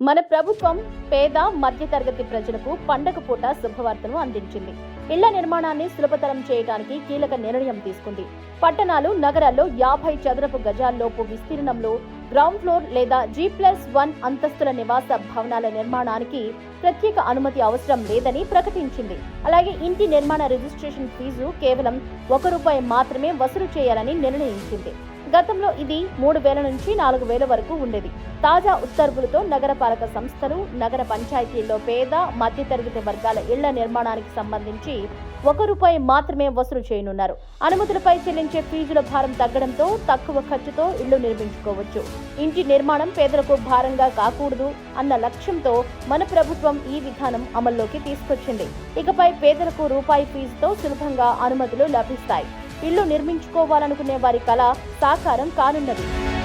మన ప్రభుత్వం పేద మధ్యతరగతి ప్రజలకు పండగ పూట శుభవార్తను అందించింది. ఇళ్ళ నిర్మాణాన్ని సులభతరం చేయడానికి కీలక నిర్ణయం తీసుకుంది. పట్టణాలు నగరాల్లో యాభై చదరపు గజాల్లోపు విస్తీర్ణంలో గ్రౌండ్ ఫ్లోర్ లేదా జీ ప్లస్ వన్ అంతస్తుల నివాస భవనాల నిర్మాణానికి ప్రత్యేక అనుమతి అవసరం లేదని ప్రకటించింది. అలాగే ఇంటి నిర్మాణ రిజిస్ట్రేషన్ ఫీజు కేవలం ఒక రూపాయి మాత్రమే వసూలు చేయాలని నిర్ణయించింది. గతంలో ఇది మూడు వేల నుంచి నాలుగు వేల వరకు ఉండేది. తాజా ఉత్తర్వులతో నగరపాలక సంస్థలు నగర పంచాయతీల్లో పేద మధ్యతరగతి వర్గాల ఇళ్ళ నిర్మాణానికి సంబంధించి ఒక రూపాయి మాత్రమే వసూలు చేయనున్నారు. అనుమతులపై చెల్లించే ఫీజుల భారం తగ్గడంతో తక్కువ ఖర్చుతో ఇళ్ళు నిర్మించుకోవచ్చు. ఇంటి నిర్మాణం పేదలకు భారంగా కాకూడదు అన్న లక్ష్యంతో మన ప్రభుత్వం ఈ విధానం అమల్లోకి తీసుకొచ్చింది. ఇకపై పేదలకు రూపాయి ఫీజుతో సులభంగా అనుమతులు లభిస్తాయి. ఇల్లు నిర్మించుకోవాలనుకునే వారి కళ సాకారం కానున్నది.